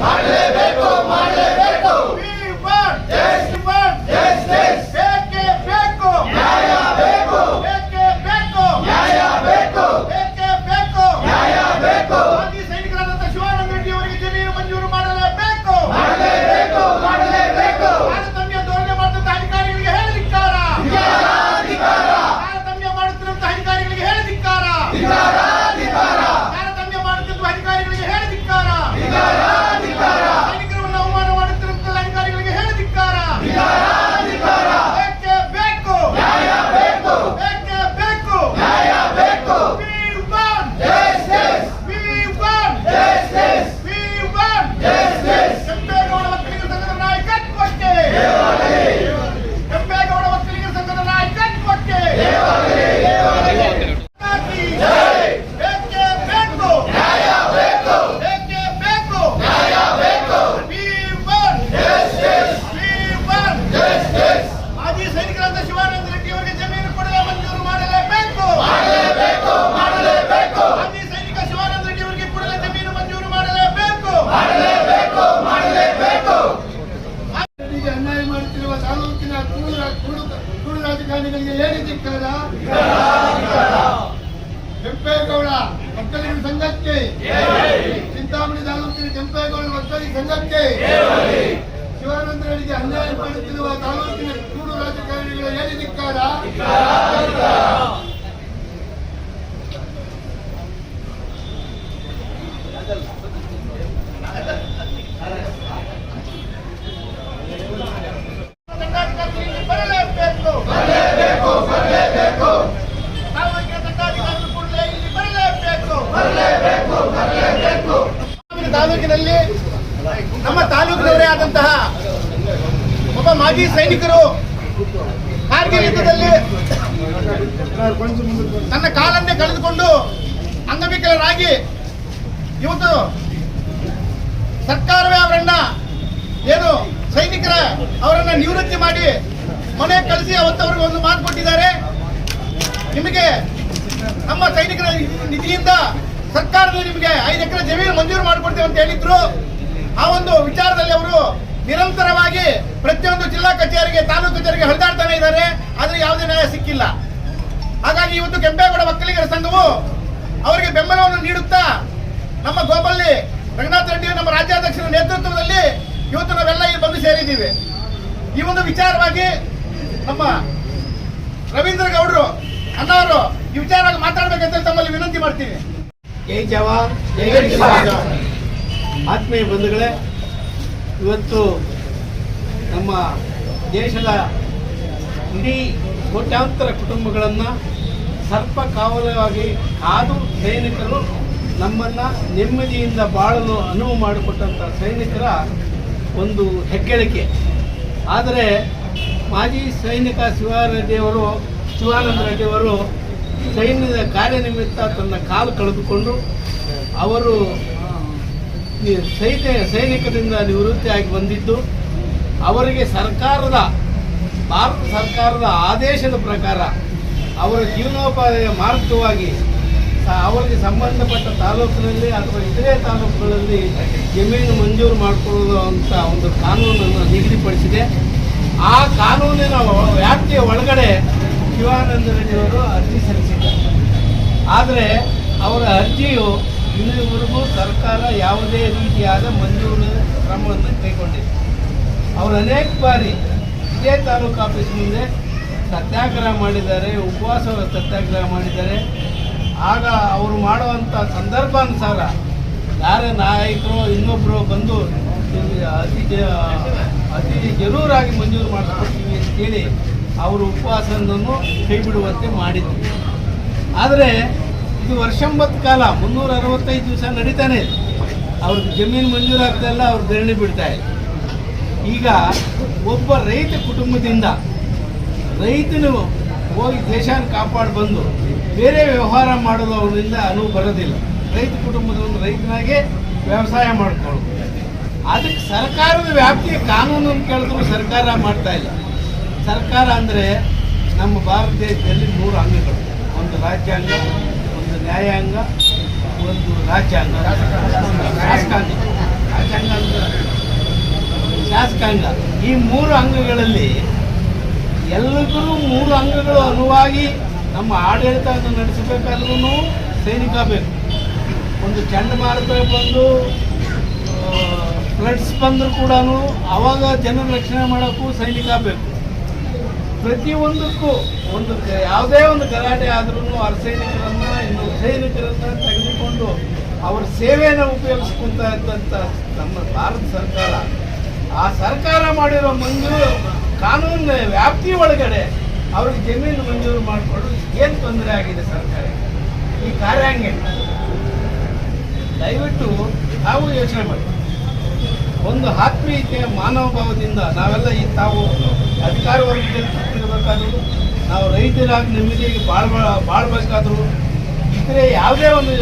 Valeu! ಅವರನ್ನ ನಿವೃತ್ತಿ ಮಾಡಿ ಮನೆ ಕಳಿಸಿ ಅವತ್ತು ಅವ್ರಿಗೆ ಒಂದು ಮಾತು ಕೊಟ್ಟಿದ್ದಾರೆ. ನಿಮಗೆ ನಮ್ಮ ಸೈನಿಕರ ನಿಧಿಯಿಂದ ಸರ್ಕಾರದಲ್ಲಿ ನಿಮಗೆ ಐದು ಎಕರೆ ಜಮೀನು ಮಂಜೂರು ಮಾಡಿಕೊಡ್ತೇವೆ ಅಂತ ಹೇಳಿದ್ರು. ಆ ಒಂದು ವಿಚಾರದಲ್ಲಿ ಅವರು ನಿರಂತರವಾಗಿ ಪ್ರತಿಯೊಂದು ಜಿಲ್ಲಾ ಕಚೇರಿಗೆ, ತಾಲೂಕು ಕಚೇರಿಗೆ ಹೊಡೆದಾಡ್ತಾನೆ ಇದ್ದಾರೆ. ಆದ್ರೆ ಯಾವುದೇ ನ್ಯಾಯ ಸಿಕ್ಕಿಲ್ಲ. ಹಾಗಾಗಿ ಇವತ್ತು ಕೆಂಪೇಗೌಡ ಒಕ್ಕಲಿಗರ ಸಂಘವು ಅವರಿಗೆ ಬೆಂಬಲವನ್ನು ನೀಡುತ್ತಾ ನಮ್ಮ ಗೋಪಲ್ಲಿ ರಂಗನಾಥ ರೆಡ್ಡಿ ನಮ್ಮ ರಾಜ್ಯಾಧ್ಯಕ್ಷರ ನೇತೃತ್ವದಲ್ಲಿ ಇವತ್ತು ನಾವೆಲ್ಲ ಇಲ್ಲಿ ಬಂದು ಸೇರಿದ್ದೀವಿ. ಈ ಒಂದು ವಿಚಾರವಾಗಿ ನಮ್ಮ ರವೀಂದ್ರ ಗೌಡರು ಅಣ್ಣವರು ಈ ವಿಚಾರವಾಗಿ ಮಾತಾಡ್ಬೇಕಂತ ತಮ್ಮಲ್ಲಿ ವಿನಂತಿ ಮಾಡ್ತೀವಿ ಜೈ ಜವಾನ್ ಆತ್ಮೀಯ ಬಂಧುಗಳೇ ಇವತ್ತು ನಮ್ಮ ದೇಶದ ಇಡೀ ಕೋಟ್ಯಾಂತರ ಕುಟುಂಬಗಳನ್ನು ಸರ್ಪ ಕಾವಲವಾಗಿ ಕಾದು ಸೈನಿಕರು ನಮ್ಮನ್ನು ನೆಮ್ಮದಿಯಿಂದ ಬಾಳಲು ಅನುವು ಮಾಡಿಕೊಟ್ಟಂಥ ಸೈನಿಕರ ಒಂದು ಹೆಗ್ಗಳಿಕೆ. ಆದರೆ ಮಾಜಿ ಸೈನಿಕ ಶಿವಾರೆಡ್ಡಿಯವರು ಶಿವಾನಂದ ರೆಡ್ಡಿಯವರು ಸೈನ್ಯದ ಕಾರ್ಯನಿಮಿತ್ತ ತನ್ನ ಕಾಲು ಕಳೆದುಕೊಂಡು ಅವರು ಸೈನ್ಯ, ಸೈನಿಕರಿಂದ ನಿವೃತ್ತಿಯಾಗಿ ಬಂದಿದ್ದು, ಅವರಿಗೆ ಸರ್ಕಾರದ, ಭಾರತ ಸರ್ಕಾರದ ಆದೇಶದ ಪ್ರಕಾರ ಅವರ ಜೀವನೋಪಾಯ ಮಾರ್ಗವಾಗಿ ಅವರಿಗೆ ಸಂಬಂಧಪಟ್ಟ ತಾಲೂಕಿನಲ್ಲಿ ಅಥವಾ ಇತರೆ ತಾಲೂಕುಗಳಲ್ಲಿ ಜಮೀನು ಮಂಜೂರು ಮಾಡಿಕೊಳ್ಳುವಂಥ ಒಂದು ಕಾನೂನನ್ನು ನಿಗದಿಪಡಿಸಿದೆ. ಆ ಕಾನೂನಿನ ವ್ಯಾಪ್ತಿಯ ಒಳಗಡೆ ಶಿವಾನಂದ ರೆಡ್ಡಿಯವರು ಅರ್ಜಿ ಸಲ್ಲಿಸಿದ್ದಾರೆ. ಆದರೆ ಅವರ ಅರ್ಜಿಯು ಇಲ್ಲಿವರೆಗೂ ಸರ್ಕಾರ ಯಾವುದೇ ರೀತಿಯಾದ ಮಂಜೂರು ಕ್ರಮವನ್ನು ಕೈಗೊಂಡಿದೆ ಅವರು ಅನೇಕ ಬಾರಿ ಇದೇ ತಾಲೂಕು ಆಫೀಸ್ ಮುಂದೆ ಸತ್ಯಾಗ್ರಹ ಮಾಡಿದ್ದಾರೆ ಉಪವಾಸ ಸತ್ಯಾಗ್ರಹ ಮಾಡಿದ್ದಾರೆ. ಆಗ ಅವರು ಮಾಡುವಂಥ ಸಂದರ್ಭಾನುಸಾರ ಯಾರೇ ನಾಯಕರು ಇನ್ನೊಬ್ಬರು ಬಂದು ಅತಿ ಅತಿ ಜರೂರಾಗಿ ಮಂಜೂರು ಮಾಡ್ಕೊಳ್ತೀವಿ ಅಂತ ಹೇಳಿ ಅವರು ಉಪವಾಸವನ್ನು ಕೈ ಬಿಡುವಂತೆ ಮಾಡಿದ್ವಿ ಆದರೆ ಇದು ವರ್ಷಂಬತ್ತು ಕಾಲ, ಮುನ್ನೂರ ಅರವತ್ತೈದು ದಿವಸ ನಡೀತಾನೆ ಇದೆ. ಅವ್ರಿಗೆ ಜಮೀನು ಮಂಜೂರಾಗ್ದೆಲ್ಲ ಅವ್ರು ಧರಣಿ ಬಿಡ್ತಾ ಇದೆ. ಈಗ ಒಬ್ಬ ರೈತ ಕುಟುಂಬದಿಂದ ರೈತನು ಹೋಗಿ ದೇಶನ ಕಾಪಾಡಿ ಬಂದು ಬೇರೆ ವ್ಯವಹಾರ ಮಾಡಲು ಅವರಿಂದ ಅನುವು ಬರೋದಿಲ್ಲ. ರೈತ ಕುಟುಂಬದ ಒಂದು ರೈತನಾಗೆ ವ್ಯವಸಾಯ ಮಾಡ್ಕೊಳ್ಳೋದು. ಅದಕ್ಕೆ ಸರ್ಕಾರದ ವ್ಯಾಪ್ತಿಯ ಕಾನೂನನ್ನು ಕೇಳಿದ್ರು ಸರ್ಕಾರ ಮಾಡ್ತಾ ಇಲ್ಲ. ಸರ್ಕಾರ ಅಂದರೆ ನಮ್ಮ ಭಾರತ ದೇಶದಲ್ಲಿ ಮೂರು ಅಂಗಗಳು. ಒಂದು ರಾಜ್ಯಾಂಗ, ಒಂದು ನ್ಯಾಯಾಂಗ, ಒಂದು ರಾಜ್ಯಾಂಗ ಶಾಸಕಾಂಗ. ರಾಜ್ಯಾಂಗ ಶಾಸಕಾಂಗ. ಈ ಮೂರು ಅಂಗಗಳಲ್ಲಿ ಎಲ್ಲರಿಗೂ ಮೂರು ಅಂಗಗಳು ಅನುವಾಗಿ ನಮ್ಮ ಆಡಳಿತವನ್ನು ನಡೆಸಬೇಕಾದ್ರೂ ಸೈನಿಕ ಬೇಕು. ಒಂದು ಚಂಡಮಾರುತ ಬಂದು ಫ್ಲಡ್ಸ್ ಬಂದರೂ ಕೂಡ ಆವಾಗ ಜನರ ರಕ್ಷಣೆ ಮಾಡೋಕ್ಕೂ ಸೈನಿಕ ಬೇಕು ಪ್ರತಿಯೊಂದಕ್ಕೂ ಒಂದು ಯಾವುದೇ ಒಂದು ಗಲಾಟೆ ಆದ್ರೂ ಸೈನಿಕರನ್ನು, ಇನ್ನು ಸೈನಿಕರನ್ನು ತೆಗೆದುಕೊಂಡು ಅವರ ಸೇವೆಯನ್ನು ಉಪಯೋಗಿಸ್ಕೊಂತ ಇದ್ದಂಥ ನಮ್ಮ ಭಾರತ ಸರ್ಕಾರ, ಆ ಸರ್ಕಾರ ಮಾಡಿರೋ ಮಂಜೂರು ಕಾನೂನಿನ ವ್ಯಾಪ್ತಿ ಒಳಗಡೆ ಅವ್ರಿಗೆ ಜಮೀನು ಮಂಜೂರು ಮಾಡಿಕೊಂಡು ಏನು ತೊಂದರೆ ಆಗಿದೆ ಸರ್ಕಾರ? ಈ ಕಾರ್ಯಾಂಗ ದಯವಿಟ್ಟು ತಾವು ಯೋಚನೆ ಮಾಡಿ. ಒಂದು ಆತ್ಮೀಯತೆ ಮಾನವ ಭಾವದಿಂದ ನಾವೆಲ್ಲ ಈ ತಾವು ಅಧಿಕಾರ ವರ್ಗದಲ್ಲಿ ಸುತ್ತಿರಬೇಕಾದ್ರು ನಾವು ರೈತರಾಗಿ ನೆಮ್ಮದಿಯಾಗಿ ಬಾಳ್ ಬಾಳ್ಬೇಕಾದ್ರು ಇತರೆ ಯಾವುದೇ ಒಂದು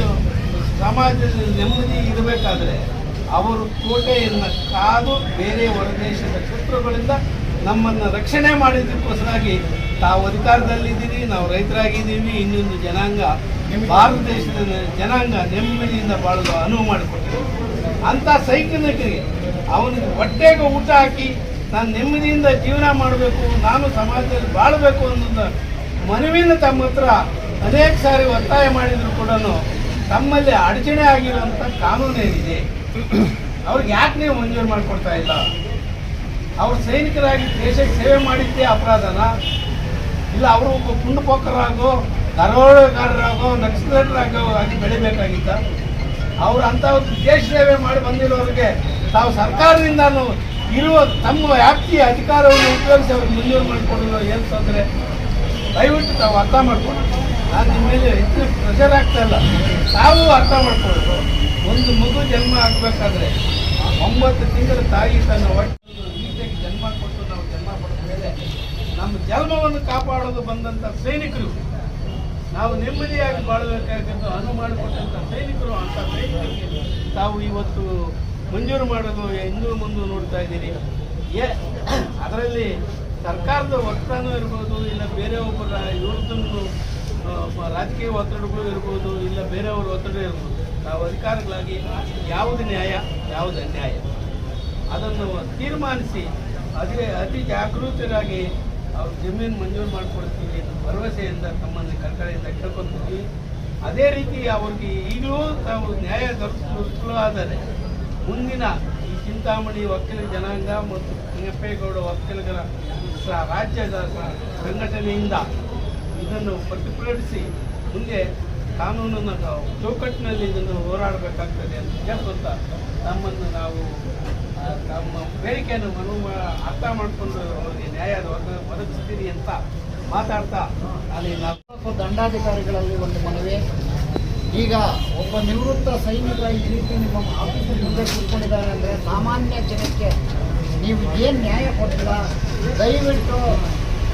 ಸಮಾಜದಲ್ಲಿ ನೆಮ್ಮದಿ ಇರಬೇಕಾದ್ರೆ ಅವರು ಕೋಟೆಯನ್ನು ಕಾದು ಬೇರೆ ಹೊರದೇಶದ ಶತ್ರುಗಳಿಂದ ನಮ್ಮನ್ನು ರಕ್ಷಣೆ ಮಾಡಿದ್ದಕ್ಕೋಸ್ಕರಾಗಿ ತಾವು ಅಧಿಕಾರದಲ್ಲಿದ್ದೀರಿ, ನಾವು ರೈತರಾಗಿದ್ದೀವಿ, ಇನ್ನೊಂದು ಜನಾಂಗ, ಭಾರತ ದೇಶದ ಜನಾಂಗ ನೆಮ್ಮದಿಯಿಂದ ಬಾಳಲು ಅನುವು ಮಾಡಿಕೊಟ್ಟಿದೆ. ಅಂತ ಸೈನಿಕರಿಗೆ ಅವನಿಗೆ ಹೊಟ್ಟೆಗೆ ಊಟ ಹಾಕಿ ನಾನು ನೆಮ್ಮದಿಯಿಂದ ಜೀವನ ಮಾಡಬೇಕು, ನಾನು ಸಮಾಜದಲ್ಲಿ ಬಾಳಬೇಕು ಅನ್ನೋದು ಮನವಿನ ತಮ್ಮ ಹತ್ರ ಅನೇಕ ಸಾರಿ ಒತ್ತಾಯ ಮಾಡಿದ್ರು ಕೂಡ ತಮ್ಮಲ್ಲಿ ಅಡಚಣೆ ಆಗಿರುವಂಥ ಕಾನೂನು ಏನಿದೆ ಅವ್ರಿಗೆ ಯಾಕೆ ನೀವು ಮಂಜೂರು ಮಾಡಿಕೊಡ್ತಾ ಇಲ್ಲ? ಅವ್ರು ಸೈನಿಕರಾಗಿ ದೇಶಕ್ಕೆ ಸೇವೆ ಮಾಡಿದ್ದೇ ಅಪರಾಧನ? ಇಲ್ಲ ಅವರು ಒಬ್ಬ ಪುಂಡುಪೋಕರಾಗೋ ದರೋಡೆಗಾರರಾಗೋ ನಕ್ಸಲರಾಗೋ ಆಗಿ ಬೆಳಿಬೇಕಾಗಿತ್ತ? ಅವ್ರು ಅಂತ ದೇಶ ಸೇವೆ ಮಾಡಿ ಬಂದಿರೋರಿಗೆ ತಾವು ಸರ್ಕಾರದಿಂದ ಇರುವ ತಮ್ಮ ವ್ಯಾಪ್ತಿಯ ಅಧಿಕಾರವನ್ನು ಉಪಯೋಗಿಸಿ ಅವ್ರಿಗೆ ಮಂಜೂರು ಮಾಡಿಕೊಂಡಿರೋ ಏನು ತೊಂದರೆ? ದಯವಿಟ್ಟು ತಾವು ಅರ್ಥ ಮಾಡ್ಕೊಂಡು ನಾನು ನಿಮ್ಮ ಮೇಲೆ ಹೆಚ್ಚು ಪ್ರೆಷರ್ ಆಗ್ತಾ ಇಲ್ಲ. ತಾವು ಅರ್ಥ ಮಾಡ್ಕೊಳ್ಬೇಕು ಒಂದು ಮಗು ಜನ್ಮ ಆಗಬೇಕಾದ್ರೆ ಒಂಬತ್ತು ತಿಂಗಳ ತಾಯಿ ತನ್ನ ಒಟ್ಟು ನೀಟಾಗಿ ಜನ್ಮ ಕೊಟ್ಟು ನಾವು ಜನ್ಮ ಪಡೆದ ಮೇಲೆ ನಮ್ಮ ಜನ್ಮವನ್ನು ಕಾಪಾಡೋದು ಬಂದಂಥ ಸೈನಿಕರು ನಾವು ನೆಮ್ಮದಿಯಾಗಿ ಬಾಳಬೇಕಾಗಿದ್ದು ಅನುವು ಮಾಡಿಕೊಟ್ಟಂಥ ಸೈನಿಕರು ಅಂತ ಸೈನಿಕರಿಗೆ ತಾವು ಇವತ್ತು ಮಂಜೂರು ಮಾಡೋದು ಹಿಂದೂ ಮುಂದೆ ನೋಡ್ತಾ ಇದ್ದೀರಿ. ಏ, ಅದರಲ್ಲಿ ಸರ್ಕಾರದ ಒತ್ತಡನೂ ಇರ್ಬೋದು, ಇಲ್ಲ ಬೇರೆ ಒಬ್ಬರ ಇವ್ರದ್ದು ರಾಜಕೀಯ ಒತ್ತಡಗಳು ಇರ್ಬೋದು, ಇಲ್ಲ ಬೇರೆಯವ್ರ ಒತ್ತಡ ಇರ್ಬೋದು, ತಾವು ಅಧಿಕಾರಿಗಳಾಗಿ ಯಾವುದು ನ್ಯಾಯ, ಯಾವುದು ಅನ್ಯಾಯ? ಅದನ್ನು ತೀರ್ಮಾನಿಸಿ, ಅದೇ ಅತಿ ಜಾಗೃತರಾಗಿ ಅವ್ರ ಜಮೀನು ಮಂಜೂರು ಮಾಡಿಕೊಡ್ತೀವಿ ಭರವಸೆಯಿಂದ ತಮ್ಮನ್ನು ಕರ್ಕಡೆಯಿಂದ ಕೇಳ್ಕೊತೀವಿ ಅದೇ ರೀತಿ ಅವ್ರಿಗೆ ಈಗಲೂ ತಾವು ನ್ಯಾಯ ದೊರಕಲು ಆದರೆ ಮುಂದಿನ ಈ ಚಿಂತಾಮಣಿ ವಕೀಲ ಜನಾಂಗ ಮತ್ತು ಕೆಂಪೇಗೌಡ ಸ- ರಾಜ್ಯದ ಸಂಘಟನೆಯಿಂದ ಇದನ್ನು ಪ್ರತಿಭಟಿಸಿ ಮುಂದೆ ಕಾನೂನನ್ನು ಚೌಕಟ್ಟಿನಲ್ಲಿ ಇದನ್ನು ಹೋರಾಡಬೇಕಾಗ್ತದೆ ಅಂತ ಕೇಳ್ಕೊತ ನಮ್ಮನ್ನು ನಾವು ನಮ್ಮ ಬೇಡಿಕೆಯನ್ನು ಮನು ಅರ್ಥ ಮಾಡಿಕೊಂಡು ಅವರಿಗೆ ನ್ಯಾಯ ಒದಗಿಸ್ತೀರಿ ಅಂತ ಮಾತಾಡ್ತಾ ಅಲ್ಲಿ ನಾವು ದಂಡಾಧಿಕಾರಿಗಳಲ್ಲಿ ಒಂದು ಮನವಿ. ಈಗ ಒಬ್ಬ ನಿವೃತ್ತ ಸೈನಿಕ ಈ ರೀತಿ ನಿಮ್ಮ ಆಫೀಸ್ ಮುಂದೆ ಕೂತ್ಕೊಂಡಿದ್ದಾರೆ ಅಂದರೆ ಸಾಮಾನ್ಯ ಜನಕ್ಕೆ ನೀವು ಏನು ನ್ಯಾಯ ಕೊಟ್ಟಿಲ್ಲ ದಯವಿಟ್ಟು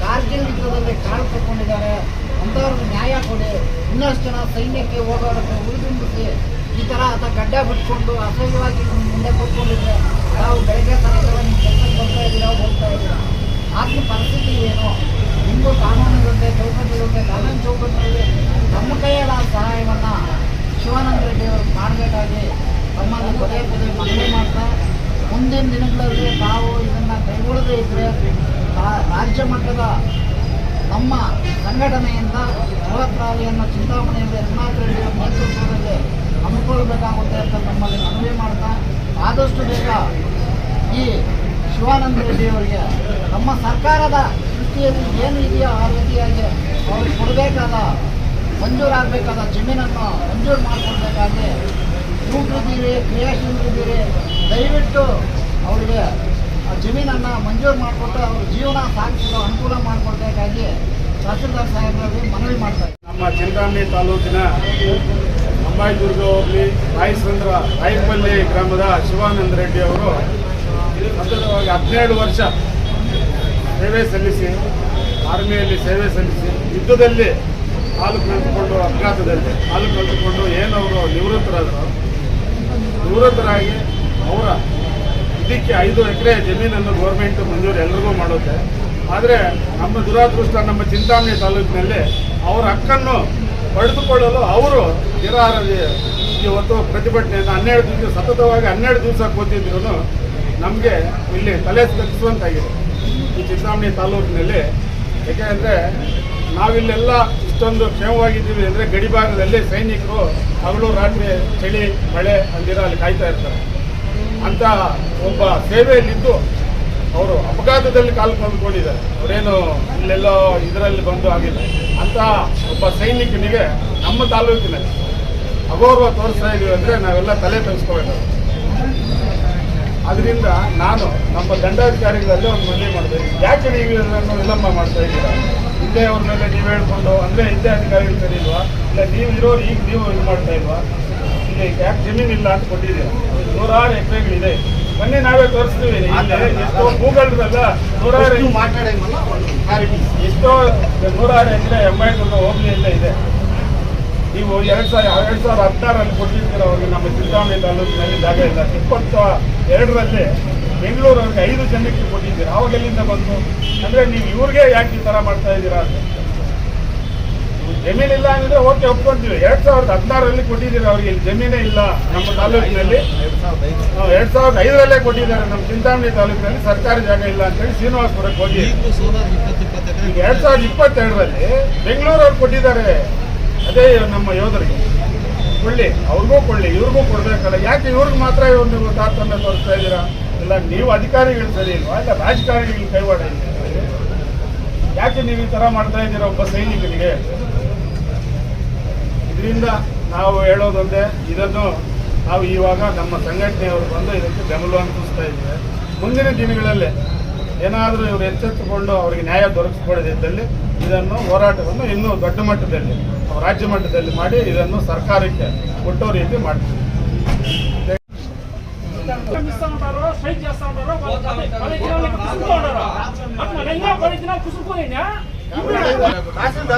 ಕಾರ್ಗಿಲ್ ಯುದ್ಧದಲ್ಲಿ ಕಾಳು ತಗೊಂಡಿದ್ದಾರೆ ಅಂಥವ್ರಿಗೆ ನ್ಯಾಯ ಕೊಡಿ. ಇನ್ನಷ್ಟು ಜನ ಸೈನ್ಯಕ್ಕೆ ಹೋಗೋದಕ್ಕೆ ಉಳಿದುಂಬಿಸಿ ಈ ಥರ ಆತ ಗಡ್ಡ ಬಿಟ್ಕೊಂಡು ಅಸಹ್ಯವಾಗಿ ಮುಂದೆ ಕೂತ್ಕೊಂಡಿದ್ರೆ ನಾವು ಬೆಳಗ್ಗೆ ತನಕ ನಿಮ್ಮ ಕೆಲಸಕ್ಕೆ ಬರ್ತಾ ಇದ್ದೀರಾ ಹೋಗ್ತಾ ಇದ್ದೀರಾ ಆಗಿನ ಪರಿಸ್ಥಿತಿ ಏನು? ಇರುತ್ತೆ ಚೌಕಟ್ಟು ಇರುತ್ತೆ ಕಾನೂನು ಚೌಕಟ್ಟಿನಲ್ಲಿ ನಮ್ಮ ಕೈಯಲ್ಲಾದ ಸಹಾಯವನ್ನು ಶಿವಾನಂದ ರೆಡ್ಡಿ ಅವರು ಮಾಡಬೇಕಾಗಿ ತಮ್ಮನ್ನು ಪದೇ ಪದೇ ಮನವಿ ಮಾಡ್ತಾ, ಮುಂದಿನ ದಿನಗಳಲ್ಲಿ ತಾವು ಇದನ್ನು ಕೈಗೊಳ್ಳದೇ ಇದ್ದರೆ ರಾಜ್ಯ ಮಟ್ಟದ ನಮ್ಮ ಸಂಘಟನೆಯಿಂದ ಬೃಹತ್ ರ್ಯಾಲಿಯನ್ನು ಚಿಂತಾಮಣೆಯಲ್ಲಿ ರಘುನಾಥ್ ರೆಡ್ಡಿ ನೇತೃತ್ವದಲ್ಲಿ ಹಮ್ಮಿಕೊಳ್ಬೇಕಾಗುತ್ತೆ ಅಂತ ನಮ್ಮಲ್ಲಿ ಮನವಿ ಮಾಡ್ತಾ, ಆದಷ್ಟು ಬೇಗ ಈ ಶಿವಾನಂದ ರೆಡ್ಡಿ ಅವರಿಗೆ ನಮ್ಮ ಸರ್ಕಾರದ ದೃಷ್ಟಿಯಲ್ಲಿ ಏನು ಇದೆಯೋ ಆ ರೀತಿಯಾಗಿ ಅವ್ರಿಗೆ ಕೊಡಬೇಕಾದ, ಮಂಜೂರಾಗಬೇಕಾದ ಜಮೀನನ್ನು ಮಂಜೂರು ಮಾಡಿಕೊಡ್ಬೇಕಾಗಿ ಯುವಕರಿದ್ದೀರಿ ಕ್ರಿಯಾಶೀಲರಿದ್ದೀರಿ ದಯವಿಟ್ಟು ಅವರಿಗೆ ಆ ಜಮೀನನ್ನು ಮಂಜೂರು ಮಾಡಿಕೊಟ್ಟು ಅವ್ರ ಜೀವನ ಸಾಗಿಸಲು ಅನುಕೂಲ ಮಾಡಿಕೊಡ್ಬೇಕಾಗಿ ತಹಸೀಲ್ದಾರ್ ಸಾಹೇಬರಲ್ಲಿ ಮನವಿ ಮಾಡ್ತಾರೆ ನಮ್ಮ ಚಿಂತಾಮಣಿ ತಾಲೂಕಿನ ಅಂಬಾಯಿದುರ್ಗ ಹೋಬಳಿ ರಾಯಸಂದ್ರ ರಾಯಪಲ್ಲಿ ಗ್ರಾಮದ ಶಿವಾನಂದ ರೆಡ್ಡಿ ಅವರು ಸತತವಾಗಿ ಹದಿನೇಳು ವರ್ಷ ಸೇವೆ ಸಲ್ಲಿಸಿ, ಆರ್ಮಿಯಲ್ಲಿ ಸೇವೆ ಸಲ್ಲಿಸಿ, ಯುದ್ಧದಲ್ಲಿ ಹಾಲು ಕಳೆದುಕೊಂಡು ಅಪಘಾತದಲ್ಲಿ ಹಾಲು ಕಳೆದುಕೊಂಡು ಏನು ಅವರು ನಿವೃತ್ತರಾದರು, ನಿವೃತ್ತರಾಗಿ ಅವರ ಇದಕ್ಕೆ ಐದು ಎಕರೆ ಜಮೀನನ್ನು ಗೌರ್ಮೆಂಟ್ ಮಂಜೂರು ಎಲ್ರಿಗೂ ಮಾಡುತ್ತೆ. ಆದರೆ ನಮ್ಮ ದುರಾದೃಷ್ಟ, ನಮ್ಮ ಚಿಂತಾಮಣಿ ತಾಲೂಕಿನಲ್ಲಿ ಅವರ ಹಕ್ಕನ್ನು ಪಡೆದುಕೊಳ್ಳಲು ಅವರು ನಿರಾಹಾರ, ಇವತ್ತು ಪ್ರತಿಭಟನೆಯನ್ನು ಹನ್ನೆರಡು ದಿವಸ ಸತತವಾಗಿ ಹನ್ನೆರಡು ದಿವಸ ಕೂತಿದ್ರು ನಮಗೆ ಇಲ್ಲಿ ತಲೆ ತಗ್ಗಿಸುವಂತಾಗಿದೆ ಈ ಚಿಂತಾಮಣಿ ತಾಲೂಕಿನಲ್ಲಿ. ಯಾಕೆಂದರೆ ನಾವಿಲ್ಲೆಲ್ಲ ಇಷ್ಟೊಂದು ಕ್ಷೇಮವಾಗಿದ್ದೀವಿ ಅಂದರೆ ಗಡಿಭಾಗದಲ್ಲಿ ಸೈನಿಕರು ಹಗಲು, ರಾತ್ರಿ, ಚಳಿ, ಮಳೆ ಅಂದಿರ ಅಲ್ಲಿ ಕಾಯ್ತಾ ಇರ್ತಾರೆ. ಅಂತ ಒಬ್ಬ ಸೇವೆಯಲ್ಲಿದ್ದು ಅವರು ಅಪಘಾತದಲ್ಲಿ ಕಾಲು ಕಳ್ಕೊಂಡಿದ್ದಾರೆ ಅವರೇನು ಇಲ್ಲೆಲ್ಲೋ ಇದರಲ್ಲಿ ಬಂದು ಆಗಿಲ್ಲ. ಅಂತ ಒಬ್ಬ ಸೈನಿಕನಿಗೆ ನಮ್ಮ ತಾಲೂಕಿನಲ್ಲಿ ಅಗೌರವ ತೋರಿಸ್ತಾ ಇದೀವಿ ಅಂದರೆ ನಾವೆಲ್ಲ ತಲೆ ತೆಗೆಸ್ಕೋಬೇಕು ಅದರಿಂದ ನಾನು ನಮ್ಮ ದಂಡಾಧಿಕಾರಿಗಳಲ್ಲೇ ಒಂದು ಮನವಿ ಮಾಡಿದೆ ಯಾಕೆ ನೀವು ಇದನ್ನು ವಿಳಂಬ ಮಾಡ್ತಾ ಇದ್ದೀರಾ? ಹಿಂದೆ ಅವ್ರ ಮೇಲೆ ನೀವು ಹೇಳ್ಕೊಂಡು ಅಂದರೆ ಹಿಂದೆ ಅಧಿಕಾರಿಗಳು ಸರಿಯಲ್ವಾ ಇಲ್ಲ ನೀವು ಇರೋರು ಈಗ ನೀವು ಇದು ಮಾಡ್ತಾ ಇಲ್ವಾ? ಇಲ್ಲಿ ಯಾಕೆ ಜಮೀನು ಇಲ್ಲ ಅಂತ ಕೊಟ್ಟಿದ್ದೀರಾ? ನೂರಾರು ಎಕರೆಗಳಿದೆ. ಮೊನ್ನೆ ನಾವೇ ತೋರಿಸ್ತೀವಿ. ಎಷ್ಟೋ ಭೂಗಳಲ್ಲ ನೂರಾರು ಎಷ್ಟೋ ನೂರಾರು ಎಕರೆ ಎಂಬೈನೂರು ಅಂತ ಇದೆ. ನೀವು ಎರಡ್ ಸಾವಿರ ಎರಡ್ ಸಾವಿರದ ಹದಿನಾರಲ್ಲಿ ಕೊಟ್ಟಿದ್ದೀರ ಅವ್ರಿಗೆ ನಮ್ಮ ಚಿಂತಾಮಣಿ ತಾಲೂಕಿನಲ್ಲಿ ಜಾಗ ಇಲ್ಲ. ಇಪ್ಪತ್ತ ಎರಡರಲ್ಲಿ ಬೆಂಗಳೂರವ್ರಿಗೆ ಐದು ಜನಕ್ಕೆ ಕೊಟ್ಟಿದ್ದೀರಾ? ಅವಾಗ ಎಲ್ಲಿಂದ ಬಂತು? ಅಂದ್ರೆ ನೀವು ಇವ್ರಿಗೆ ಯಾಕೆ ಈ ತರ ಮಾಡ್ತಾ ಇದ್ದೀರಾ ಅಂತ. ಜಮೀನಿಲ್ಲ ಅಂದ್ರೆ ಓಕೆ ಒಪ್ಕೊಂತೀವಿ. ಎರಡ್ ಸಾವಿರದ ಹದಿನಾರರಲ್ಲಿ ಕೊಟ್ಟಿದ್ದೀರಾ ಅವ್ರಿಗೆ. ಇಲ್ಲಿ ಜಮೀನೇ ಇಲ್ಲ ನಮ್ಮ ತಾಲೂಕಿನಲ್ಲಿ. ಎರಡ್ ಸಾವಿರದ ಐದರಲ್ಲೇ ಕೊಟ್ಟಿದ್ದಾರೆ ನಮ್ಮ ಚಿಂತಾಮಣಿ ತಾಲೂಕಿನಲ್ಲಿ. ಸರ್ಕಾರಿ ಜಾಗ ಇಲ್ಲ ಅಂತೇಳಿ ಶ್ರೀನಿವಾಸಪುರಕ್ಕೆ ಹೋಗಿ. ಎರಡ್ ಸಾವಿರದ ಇಪ್ಪತ್ತೆರಡರಲ್ಲಿ ಬೆಂಗಳೂರವ್ರು ಕೊಟ್ಟಿದ್ದಾರೆ. ಅದೇ ನಮ್ಮ ಯೋಧರಿಗೆ. ಕೊಳ್ಳಿ ಅವ್ರಿಗೂ ಕೊಳ್ಳಿ ಇವ್ರಿಗೂ ಕೊಡ್ಬೇಕಲ್ಲ. ಯಾಕೆ ಇವ್ರಿಗೆ ಮಾತ್ರ ಒಂದು ತಾರತಮ್ಯ ತೋರಿಸ್ತಾ ಇದ್ದೀರಾ? ಇಲ್ಲ, ನೀವು ಅಧಿಕಾರಿಗಳು ಸರಿ ಇಲ್ವಾ? ಇಲ್ಲ, ರಾಜಕಾರಣಿಗಳು ಕೈವಾಡ ಯಾಕೆ ನೀವು ಈ ಥರ ಮಾಡ್ತಾ ಇದ್ದೀರಾ ಒಬ್ಬ ಸೈನಿಕರಿಗೆ ಇದರಿಂದ ನಾವು ಹೇಳೋದೊಂದೇ ಇದನ್ನು ನಾವು ಇವಾಗ ನಮ್ಮ ಸಂಘಟನೆಯವರು ಬಂದು ಇದಕ್ಕೆ ಬೆಂಬಲ ಅನ್ಪಿಸ್ತಾ ಇದ್ದೇವೆ ಮುಂದಿನ ದಿನಗಳಲ್ಲಿ ಏನಾದರೂ ಇವರು ಎಚ್ಚೆತ್ತುಕೊಂಡು ಅವರಿಗೆ ನ್ಯಾಯ ದೊರಕಿಸ್ಕೊಳ್ಳದಿದ್ದಲ್ಲಿ ಇದನ್ನು ಹೋರಾಟವನ್ನು ಇನ್ನೂ ದೊಡ್ಡ ಮಟ್ಟದಲ್ಲಿ ರಾಜ್ಯ ಮಟ್ಟದಲ್ಲಿ ಮಾಡಿ ಇದನ್ನು ಸರ್ಕಾರಕ್ಕೆ ಕೊಟ್ಟೋ ರೀತಿ ಮಾಡ್ತೀವಿ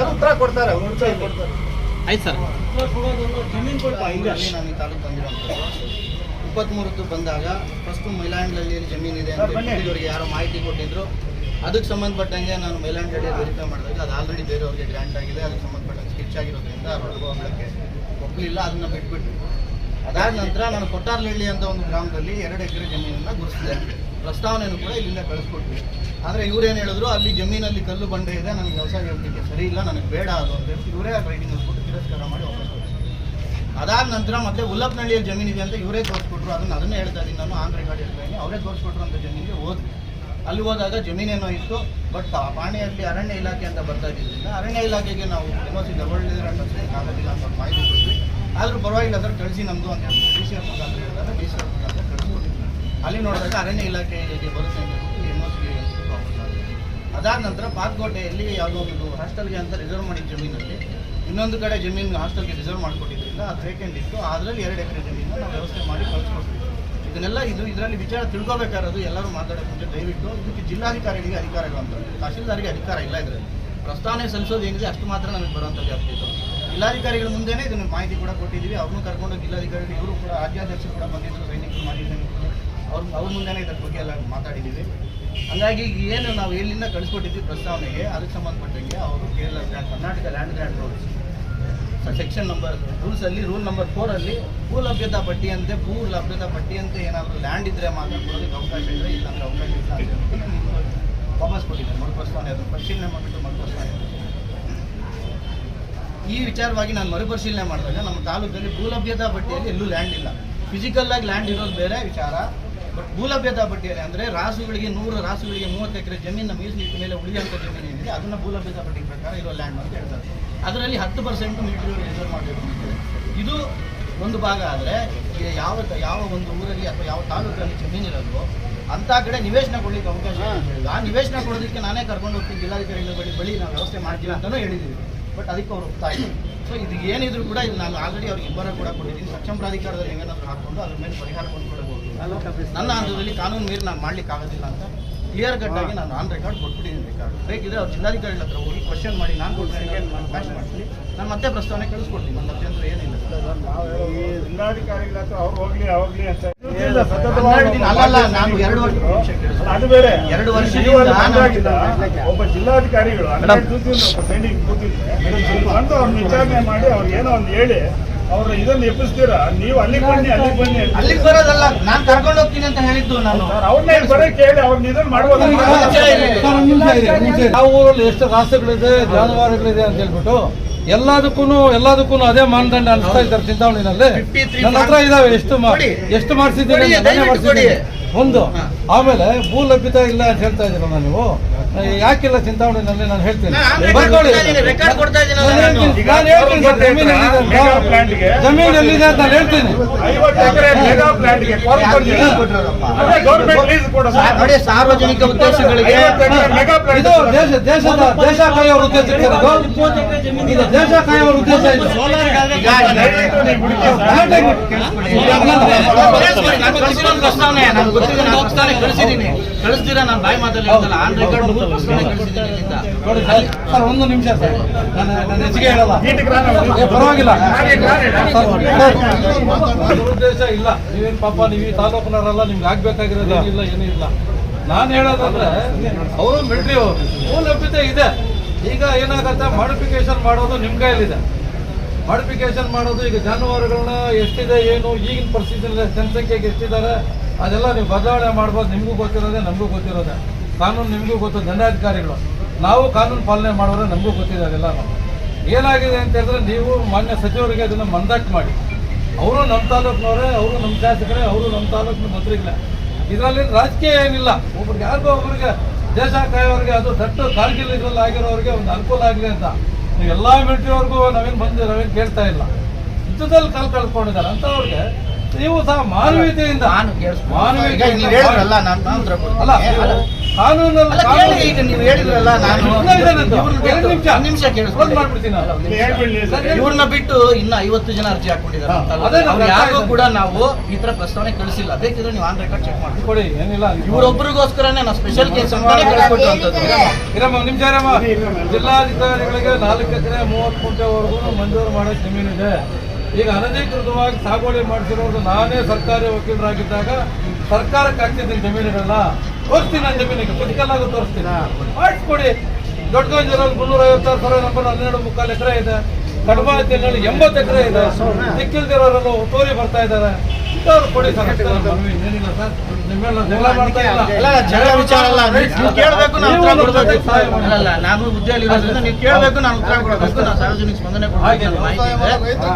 ಉತ್ತರ ಕೊಡ್ತಾರೆ ಆಯ್ತು ಸರ್. ಇಪ್ಪತ್ತ್ಮೂರದ್ದು ಬಂದಾಗ ಇದೆ ಮೈಲಾಂಡ್ಲಲ್ಲಿ ಜಮೀನಿದೆ ಇವರಿಗೆ ಯಾರೋ ಮಾಹಿತಿ ಕೊಟ್ಟಿದ್ರು. ಅದಕ್ಕೆ ಸಂಬಂಧಪಟ್ಟಂಗೆ ನಾನು ಮೈಲಾಂಡ್ ವೆರಿಫೈ ಮಾಡಿದಾಗ ಅದು ಆಲ್ರೆಡಿ ಬೇರೆಯವ್ರಿಗೆ ಗ್ರ್ಯಾಂಟ್ ಆಗಿದೆ ಅದಕ್ಕೆ ಸ್ಕೆಚ್ ಆಗಿರೋದ್ರಿಂದ ಅವ್ರಿಗೆ ಹೋಗ್ಲಿಕ್ಕೆ ಒಪ್ಪಲಿಲ್ಲ ಅದನ್ನ ಬಿಟ್ಬಿಟ್ಟು ಅದಾದ ನಂತರ ನಾನು ಕೊಟ್ಟಾರ್ಲಹಳ್ಳಿ ಅಂತ ಒಂದು ಗ್ರಾಮದಲ್ಲಿ ಎರಡು ಎಕರೆ ಜಮೀನನ್ನು ಗುರುತಿಸಿದೆ. ಪ್ರಸ್ತಾವನೆಯನ್ನು ಕೂಡ ಇಲ್ಲಿಂದ ಕಳಿಸ್ಕೊಟ್ವಿ ಆದರೆ ಇವರೇನು ಹೇಳಿದ್ರು, ಅಲ್ಲಿ ಜಮೀನಲ್ಲಿ ಕಲ್ಲು ಬಂಡೆ ಇದೆ, ನನಗೆ ವ್ಯವಸಾಯ ಹೇಳಲಿಕ್ಕೆ ಸರಿ ಇಲ್ಲ, ನನಗೆ ಬೇಡ ಅದು ಅಂತ ಹೇಳಿ ಇವರೇ ರೈಟಿಂಗ್ ಕೊಟ್ಟು ತಿರಸ್ಕಾರ ಮಾಡಿ ವಾಪಸ್. ಅದಾದ ನಂತರ ಮತ್ತೆ ಉಲ್ಲಪ್ನಹಳ್ಳಿಯಲ್ಲಿ ಜಮೀನಿದೆ ಅಂತ ಇವರೇ ತೋರಿಸ್ಕೊಟ್ರು. ಅದನ್ನ ಅದನ್ನೇ ಹೇಳ್ತಾ ಇದ್ದೀನಿ ನಾನು ಆನ್ ರೆಕಾರ್ಡ್ ಹೇಳ್ತಾ ಇದ್ದೀನಿ, ಅವರೇ ತೋರಿಸ್ಕೊಟ್ರು ಅಂತ ಜಮೀನಿಗೆ ಹೋದ್ವಿ ಅಲ್ಲಿ ಹೋದಾಗ ಜಮೀನೇನೋ ಇತ್ತು ಬಟ್ ಆ ಪಾಣಿಯಲ್ಲಿ ಅರಣ್ಯ ಇಲಾಖೆ ಅಂತ ಬರ್ತಾ ಇದ್ದಿದ್ದರಿಂದ ಅರಣ್ಯ ಇಲಾಖೆಗೆ ನಾವು ಎನ್ ಸಿ ಡಬಲ್ ಆಗೋದಿಲ್ಲ ಅಂತ ಮಾಹಿತಿ ಕೊಟ್ವಿ. ಆದರೂ ಪರವಾಗಿಲ್ಲ ಸರ್ ಕಳಿಸಿ ನಮ್ಮದು ಅಂತ ಡಿ ಸಿ ಎಫ್ ಮುಖಾಂತರ ಹೇಳಿದಾಗ ಡಿ ಸಿ ಎಫ್ ಮುಖಾಂತರ ಕಳಿಸ್ಕೊಟ್ಟಿದ್ವಿ ಅಲ್ಲಿ ನೋಡಿದಾಗ ಅರಣ್ಯ ಇಲಾಖೆಗೆ ಬರುತ್ತೆ ಅಂತ ಎಂ ಎಸ್ ಒ ಸಿಗೆ ಅದಾದ ನಂತರ ಪಾತ್ಕೋಟೆಯಲ್ಲಿ ಯಾವುದೋ ಒಂದು ಹಾಸ್ಟೆಲ್ಗೆ ಅಂತ ರಿಸರ್ವ್ ಮಾಡಿದ ಜಮೀನಲ್ಲಿ ಇನ್ನೊಂದು ಕಡೆ ಜಮೀನು ಹಾಸ್ಟೆಲ್ಗೆ ರಿಸರ್ವ್ ಮಾಡಿಕೊಟ್ಟಿದ್ರಿಂದ ಅದು ವೇಕೆಂಟ್ ಇತ್ತು. ಅದರಲ್ಲಿ ಎರಡು ಎಕರೆ ಜಮೀನನ್ನು ನಾವು ವ್ಯವಸ್ಥೆ ಮಾಡಿ ಕಳಿಸ್ಕೊಡ್ತೀವಿ ಇದನ್ನೆಲ್ಲ ಇದು ಇದರಲ್ಲಿ ವಿಚಾರ ತಿಳ್ಕೊಬೇಕಾಗಿರೋದು ಎಲ್ಲರೂ ಮಾತಾಡೋಕೆ ಮುಂಚೆ ದಯವಿಟ್ಟು ಇದಕ್ಕೆ ಜಿಲ್ಲಾಧಿಕಾರಿಗಳಿಗೆ ಅಧಿಕಾರಗಳು ಅಂತ ತಹಶೀಲ್ದಾರಿಗೆ ಅಧಿಕಾರ ಇಲ್ಲ ಇದರಲ್ಲಿ. ಪ್ರಸ್ತಾವನೆ ಸಲ್ಲಿಸೋದು ಏನಿದೆ ಅಷ್ಟು ಮಾತ್ರ ನಮಗೆ ಬರುವಂಥ ವ್ಯಾಪ್ತಿ ಇದು. ಜಿಲ್ಲಾಧಿಕಾರಿಗಳ ಮುಂದೆನೇ ಇದನ್ನು ಮಾಹಿತಿ ಕೂಡ ಕೊಟ್ಟಿದ್ದೀವಿ. ಅವ್ರನ್ನೂ ಕರ್ಕೊಂಡು ಜಿಲ್ಲಾಧಿಕಾರಿಗಳು, ಇವರು ಕೂಡ ರಾಜ್ಯಾಧ್ಯಕ್ಷರು ಕೂಡ ಬಂದಿದ್ದರು ಸೈನಿಕರು ಮಾಡಿದ್ದೀನಿ ಅವ್ರ ಅವ್ರ ಮುಂದೆನೇ ಇದ್ರ ಬಗ್ಗೆ ಎಲ್ಲ ಮಾತಾಡಿದ್ದೀವಿ. ಹಂಗಾಗಿ ಏನು ನಾವು ಎಲ್ಲಿಂದ ಕಳಿಸ್ಕೊಟ್ಟಿದ್ವಿ ಪ್ರಸ್ತಾವನೆಗೆ, ಅದಕ್ಕೆ ಸಂಬಂಧಪಟ್ಟಂಗೆ ಅವರು Kerala Karnataka land grant rules section number ರೂಲ್ಸಲ್ಲಿ rule number ಫೋರಲ್ಲಿ ಭೂ ಲಭ್ಯತಾ ಪಟ್ಟಿಯಂತೆ ಭೂ ಲಭ್ಯತಾ ಪಟ್ಟಿಯಂತೆ ಏನಾದರೂ ಲ್ಯಾಂಡ್ ಇದ್ದರೆ ಮಾತ್ರ ಕೊಡೋದಕ್ಕೆ ಅವಕಾಶ ಇಲ್ಲ ಅಂದರೆ ಅವಕಾಶ ಇಲ್ಲ ಅಂತ ವಾಪಸ್ ಕೊಟ್ಟಿದ್ದಾರೆ. ಮರುಪರಿಶೀಲನೆ ಅದನ್ನು ಪರಿಶೀಲನೆ ಮಾಡಿಬಿಟ್ಟು ಮರುಪರಿಶೀಲನೆ ಈ ವಿಚಾರವಾಗಿ ನಾನು ಮರುಪರಿಶೀಲನೆ ಮಾಡಿದಾಗ ನಮ್ಮ ತಾಲೂಕಲ್ಲಿ ಭೂಲಭ್ಯತಾ ಪಟ್ಟಿಯಲ್ಲಿ ಎಲ್ಲೂ ಲ್ಯಾಂಡ್ ಇಲ್ಲ. ಫಿಸಿಕಲ್ ಆಗಿ ಲ್ಯಾಂಡ್ ಇರೋದು ಬೇರೆ ವಿಚಾರ ಬಟ್ ಭೂಲಭ್ಯತಾ ಪಟ್ಟಿಯಲ್ಲಿ ಅಂದರೆ ರಾಸುಗಳಿಗೆ ನೂರು, ರಾಸುಗಳಿಗೆ ಮೂವತ್ತು ಎಕರೆ ಜಮೀನು ಮೀಸಲಿಟ್ಟ ಮೇಲೆ ಉಳಿಯುವಂಥ ಜಮೀನು ಏನಿದೆ ಅದನ್ನು ಭೂ ಲಭ್ಯತಾ ಪಟ್ಟಿ ಪ್ರಕಾರ ಇರೋ ಲ್ಯಾಂಡ್ ಅಂತ ಹೇಳ್ತಾರೆ. ಅದರಲ್ಲಿ ಹತ್ತು ಪರ್ಸೆಂಟ್ ಮಿಲಿಟರಿ ರಿಸರ್ವ್ ಮಾಡಬೇಕು ಇದು ಒಂದು ಭಾಗ ಆದರೆ ಯಾವ ಯಾವ ಒಂದು ಊರಲ್ಲಿ ಅಥವಾ ಯಾವ ತಾಲೂಕಲ್ಲಿ ಜಮೀನಿರೋದು ಅಂತ ಕಡೆ ನಿವೇಶನ ಕೊಡ್ಲಿಕ್ಕೆ ಅವಕಾಶ. ಆ ನಿವೇಶನ ಕೊಡೋದಕ್ಕೆ ನಾನೇ ಕರ್ಕೊಂಡು ಹೋಗ್ತೀನಿ ಜಿಲ್ಲಾಧಿಕಾರಿಗಳ ಬಳಿ ಬಳಿ ನಾವು ವ್ಯವಸ್ಥೆ ಮಾಡ್ತೀವಿ ಅಂತಲೂ ಹೇಳಿದ್ದೀವಿ ಬಟ್ ಅದಕ್ಕೆ ಅವ್ರು ಒಪ್ತಾ ಇಲ್ಲ. ಸೊ ಇದು ಏನಿದ್ರು ಕೂಡ ಇದು ನಾನು ಆಲ್ರೆಡಿ ಅವ್ರಿಗೆ ಇಬ್ಬರ ಕೂಡ ಕೊಟ್ಟಿದ್ದೀನಿ. ಸಕ್ಷಮ ಪ್ರಾಧಿಕಾರದಲ್ಲಿ ಏನಾದರೂ ಹಾಕೊಂಡು ಅದ್ರ ಮೇಲೆ ಪರಿಹಾರ ಕೊಂಡ್ಕೊಳ್ಬಹುದು ನನ್ನ ಹಂತದಲ್ಲಿ ಕಾನೂನು ಮೀರಿ ನಾನು ಮಾಡ್ಲಿಕ್ಕೆ ಆಗೋದಿಲ್ಲ ಅಂತ ಕ್ಲಿಯರ್ ಕಟ್ ಆಗಿ ನಾನು ಆನ್ ರೆಕಾರ್ಡ್ ಕೊಟ್ಬಿಟ್ಟಿದ್ದೀನಿ ರೆಕಾರ್ಡ್ ಬೇಕಿದ್ರೆ ಅವ್ರು ಜಿಲ್ಲಾಧಿಕಾರಿಗಳ ಹತ್ರ ಹೋಗಿ ಕ್ವಶನ್ ಮಾಡಿ ನಾನು ಕೊಡ್ತೀನಿ ನಾನು ಕ್ಯಾಶ್ ಮಾಡ್ತೀನಿ. ನಾನು ಮತ್ತೆ ಪ್ರಸ್ತಾವನೆ ಕಳಿಸ್ಕೊಡ್ತೀನಿ. ನನ್ನ ಅಭ್ಯಂತರ ಏನಿಲ್ಲ. ಈ ಜಿಲ್ಲಾಧಿಕಾರಿಗಳ ಹತ್ರ ಅವ್ರು ಹೋಗ್ಲಿ ಹೋಗ್ಲಿ ಅಂತ. ಅಲ್ಲಲ್ಲ, ನಾನು ಎರಡು ವರ್ಷ ಅದು ಬೇರೆ. ಎರಡು ವರ್ಷದಿಂದ ನಾನು- ಬಂದಾಗಿದ್ದ ಒಬ್ಬ ಜಿಲ್ಲಾಧಿಕಾರಿಗಳು ಸೈನಿಕ ಕೂತಿದ್ರೆ ಬಂದು ಅವ್ರನ್ನ ವಿಚಾರಣೆ ಮಾಡಿ ಅವ್ರು ಏನೋ ಒಂದು ಹೇಳಿ. ಅವ್ರ ಇದನ್ನ ಎಪ್ಪಿಸ್ತೀರಾ ನೀವು ಅಲ್ಲಿಗೆ ಬನ್ನಿ ಅಲ್ಲಿಗೆ ಬನ್ನಿ. ಅಲ್ಲಿಗೆ ಬರೋದಲ್ಲ ನಾನು ಕರ್ಕೊಂಡು ಹೋಗ್ತೀನಿ ಅಂತ ಹೇಳಿದ್ದು ನಾನು. ಸರ್, ಅವ್ರನ್ನ ಬರಕ್ಕೆ ಹೇಳಿ ಅವ್ರನ್ನ ಇದನ್ನ ಮಾಡ್ಬೋದು ನಾವು ಊರಲ್ಲಿ ಎಷ್ಟು ರಾಸುಗಳಿದೆ ಜಾನುವಾರುಗಳಿದೆ ಅಂತ ಹೇಳ್ಬಿಟ್ಟು ಎಲ್ಲದಕ್ಕೂ ಎಲ್ಲದಕ್ಕೂ ಅದೇ ಮಾನದಂಡ ಅನಿಸ್ತಾ ಇದ್ದಾರೆ ಚಿಂತಾವಣಿನಲ್ಲಿ ನನ್ನ ಹತ್ರ ಇದಾವೆ ಎಷ್ಟು ಎಷ್ಟು ಮಾಡಿಸಿದ್ದೀನಿ. ಒಂದು ಆಮೇಲೆ ಭೂ ಲಭ್ಯತೆ ಇಲ್ಲ ಅಂತ ಹೇಳ್ತಾ ಇದ್ದೀರಲ್ಲ ನೀವು. ಯಾಕಿಲ್ಲ ಚಿಂತಾಮಣಿನಲ್ಲಿ ನಾನು ಹೇಳ್ತೀನಿ. ನಾನು ಜಮೀನು ಎಲ್ಲಿದೆ ಅಂತ. ನಾನು ಹೇಳ್ತೀನಿ. ಸಾರ್ವಜನಿಕ ಉದ್ದೇಶಗಳಿಗೆ ಇದು ದೇಶ ದೇಶದ ದೇಶ ಕಾಯೋರ ಉದ್ದೇಶ ಇದು. ದೇಶ ಕಾಯೋರ ಉದ್ದೇಶ ಕಳಿಸಿದ್ದೀನಿ. ಕಳಿಸ್ತೀರಾ? ನಾನು ಬಾಯಿ ಮಾತಲ್ಲಿ ಆನ್ ರೆಕಾರ್ಡ್ ಸರ್ ಒಂದು ನಿಮಿಷ ಸರ್ ನಾನು ನಾನು ಹೆಚ್ಚಿಗೆ ಹೇಳಲ್ಲ ಪರವಾಗಿಲ್ಲ. ಉದ್ದೇಶ ಇಲ್ಲ ನೀವೇನ್ ಪಾಪ ನೀವು ಈ ತಾಲೂಕಿನವರೆಲ್ಲ ನಿಮ್ಗೆ ಆಗ್ಬೇಕಾಗಿರೋದು ಏನಿಲ್ಲ ಏನೂ ಇಲ್ಲ ನಾನು ಹೇಳೋದಂದ್ರೆ ಅವರು ಮಿಲಿಟರಿ ಅವರು ಲಭ್ಯತೆ ಇದೆ ಈಗ ಏನಾಗತ್ತೆ ಮಾಡಿಫಿಕೇಶನ್ ಮಾಡೋದು ನಿಮ್ಮ ಕೈಯಲ್ಲಿದೆ ಮಾಡಿಫಿಕೇಶನ್ ಮಾಡೋದು ಈಗ ಜಾನುವಾರುಗಳನ್ನ ಎಷ್ಟಿದೆ ಏನು ಈಗಿನ ಪರಿಸ್ಥಿತಿ ಜನಸಂಖ್ಯೆಗೆ ಎಷ್ಟಿದ್ದಾರೆ ಅದೆಲ್ಲ ನೀವು ಬದಲಾವಣೆ ಮಾಡ್ಬೋದು ನಿಮಗೂ ಗೊತ್ತಿರೋದೆ ನಮಗೂ ಗೊತ್ತಿರೋದೆ ಕಾನೂನು ನಿಮಗೂ ಗೊತ್ತು, ದಂಡಾಧಿಕಾರಿಗಳು. ನಾವು ಕಾನೂನು ಪಾಲನೆ ಮಾಡೋರೆ ನಮಗೂ ಗೊತ್ತಿದೆ ಅದೆಲ್ಲ. ಏನಾಗಿದೆ ಅಂತ ಹೇಳಿದ್ರೆ ನೀವು ಮಾನ್ಯ ಸಚಿವರಿಗೆ ಅದನ್ನು ಮಂದಾಟ್ ಮಾಡಿ. ಅವರು ನಮ್ಮ ತಾಲೂಕಿನವರೇ, ಅವರು ನಮ್ಮ ಶಾಸಕರೇ, ಅವರು ನಮ್ಮ ತಾಲೂಕಿನ ಮಂತ್ರಿಗಳೇ. ಇದರಲ್ಲಿ ರಾಜಕೀಯ ಏನಿಲ್ಲ. ಒಬ್ರಿಗೆ ಯಾರಿಗೋ ಒಬ್ಬರಿಗೆ ದೇಶ ಕಾಯೋರಿಗೆ ಅದು ದಟ್ಟು ಕಾರ್ಗಿಲ್ ಇದರಲ್ಲಿ ಆಗಿರೋರಿಗೆ ಒಂದು ಅನುಕೂಲ ಆಗಲಿ ಅಂತ. ನೀವು ಎಲ್ಲ ಮಿಲಿಟರಿವರೆಗೂ ನಾವೇನು ಬಂದು ನಾವೇನು ಕೇಳ್ತಾ ಇಲ್ಲ. ಯುದ್ಧದಲ್ಲಿ ಕಾಲು ಕಳ್ಕೊಂಡಿದ್ದಾರೆ. ಅಂತವ್ರಿಗೆ ನೀವು ಸಹ ಮಾನವೀಯತೆಯಿಂದ ನಾನು ಕೇಳಿಸ್ಕೊಂಡು ಈಗ ಮಾನವೀಯತೆಯಿಂದ ನೀವು ಹೇಳಿದ್ರಲ್ಲ ನಾನು ನಾನು ಅಲ್ಲ ಅಲ್ಲ, ಕೇಳಿ ಈಗ ನೀವು ಹೇಳಿದ್ರಲ್ಲ ನಾನು ಇನ್ನ ಇವ್ರನ್ನ ಎರಡು ಬಿಟ್ಟು- ನಿಮಿಷ ಒಂದ್ ನಿಮಿಷ. ಕೇಳಿಸ್ಕೊಳ್ಳಿ. ಮಾಡ್ಬಿಡ್ತೀನಿ ನಾನು. ಇಲ್ಲಿ ಹೇಳ್ಬಿಡಿ ಸರ್. ಇವ್ರನ್ನ ಬಿಟ್ಟು ಇನ್ನ ಐವತ್ತು ಜನ ಅರ್ಜಿ ಹಾಕೊಂಡಿದ್ದಾರೆ ಯಾರಿಗೂ ಕೂಡ ನಾವು ಈ ತರ ಪ್ರಸ್ತಾವನೆ ಕಳಿಸಿಲ್ಲ. ಬೇಕಿದ್ರೆ ನೀವು ಆನ್ ರೆಕಾರ್ಡ್ ಚೆಕ್ ಮಾಡಿ ಕೊಡಿ ಏನಿಲ್ಲ ಇವರೊಬ್ಬರಿಗೋಸ್ಕರನೇ ನಾವು ಸ್ಪೆಷಲ್ ಕೇಸ್ ಜಿಲ್ಲಾಧಿಕಾರಿಗಳಿಗೆ ನಾಲ್ಕು ಎಕರೆ ಮೂವತ್ತು ಕುಂಟೆವರೆಗೂ ಮಂಜೂರು ಮಾಡೋ ಜಮೀನಿದೆ ಈಗ ಅನಧಿಕೃತವಾಗಿ ಸಾಗುವಳಿ ಮಾಡಿಸಿರೋದು ನಾನೇ ಸರ್ಕಾರಿ ವಕೀಲರಾಗಿದ್ದಾಗ ಸರ್ಕಾರಕ್ಕೆ ಹಾಕ್ತಿದ್ದೀನಿ ಜಮೀನುಗಳನ್ನ ತೋರಿಸ್ತೀನಿ ನನ್ನ ಜಮೀನಿಗೆ. ಫಿಸಿಕಲ್ ಆಗಿ ತೋರಿಸ್ತೀನಿ. ಮಾಡಿಸ್ಕೊಡಿ. ದೊಡ್ಡ ಗಂಜರಲ್ಲಿ ಮುನ್ನೂರ ಐವತ್ತಾರು ಸಾವಿರ ನಂಬರ್ ಹನ್ನೆರಡು ಮುಕ್ಕಾಲು ಎಕರೆ ಇದೆ. ಕಡಬ ಜಿಲ್ಲೆಯಲ್ಲಿ ಎಂಬತ್ತು ಎಕರೆ ಇದೆ. ಸಿಕ್ಕಿಲ್ದಿರೋರೆಲ್ಲ ತೋರಿ ಬರ್ತಾ ಇದ್ದಾರೆ. ಇಂಥವ್ರು ಕೊಡಿ ಸರ್. ಜಗಳ ಮಾಡ್ತಾ ಇಲ್ಲ ಅಲ್ಲ ಜಗಳ ವಿಚಾರ ಅಲ್ಲ ನೀವು ಕೇಳಬೇಕು ನಾನು ಉತ್ತರ ಕೊಡಬೇಕು. ಅಲ್ಲ ನಾನು ಹುದ್ದೆಯಲ್ಲಿ ಇರೋದ್ರಿಂದ ನೀವು ಕೇಳಬೇಕು ನಾನು ಉತ್ತರ ಕೊಡಬೇಕು. ನಾನು ಸಾರ್ವಜನಿಕ ಸ್ಪಂದನೆ ಮಾಹಿತಿ ಇದೆ. ರೈತರು